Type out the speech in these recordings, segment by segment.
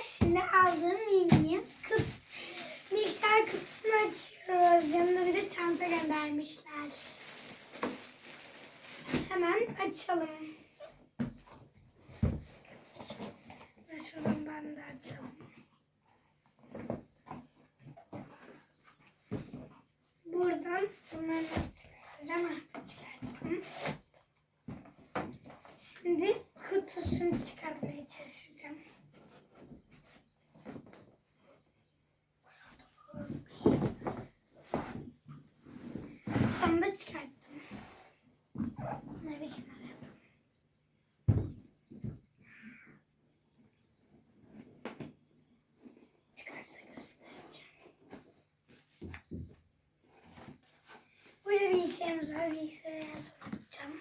arkadaşlar şimdi aldığım yeni kut, mikser kutusunu açıyoruz. Yanında bir de çanta göndermişler. Hemen açalım. Ve ben de açalım. Buradan bunları nasıl çıkartacağım? Ha, çıkarttım. Şimdi kutusunu çıkartmaya çalışacağım. Çıkarttım. Bunları bir kenara atalım. Çıkarsa göstereceğim. Burada bilgisayarımız var. Bilgisayara soracağım.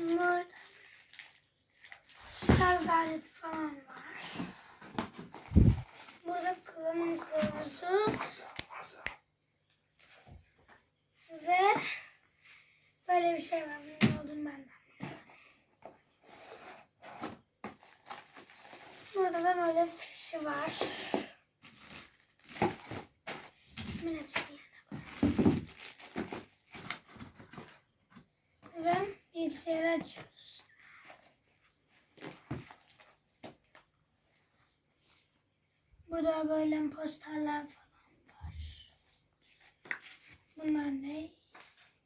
Burada şarj aleti falan var. Burada kullanım kılavuzu ve böyle bir şey var. Ne olduğunu ben de Burada da böyle fişi var. Hemen hepsini yerine koyalım. Ve bilgisayarı açıyoruz. Burada böyle posterler falan var. Bunlar ne?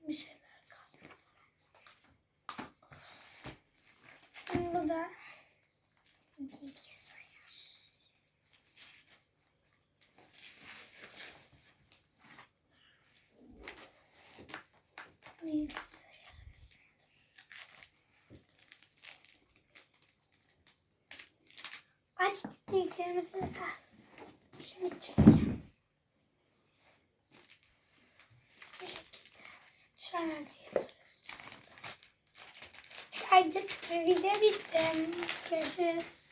Bir şeyler kaldı. Şimdi bu da bilgisayar. Bilgisayar. Açtık bilgisayarımızı. Ah, Şimdi çıkacağım. Bu şekilde. Tuşlar diye. Çıkardık ve video bitti. Görüşürüz.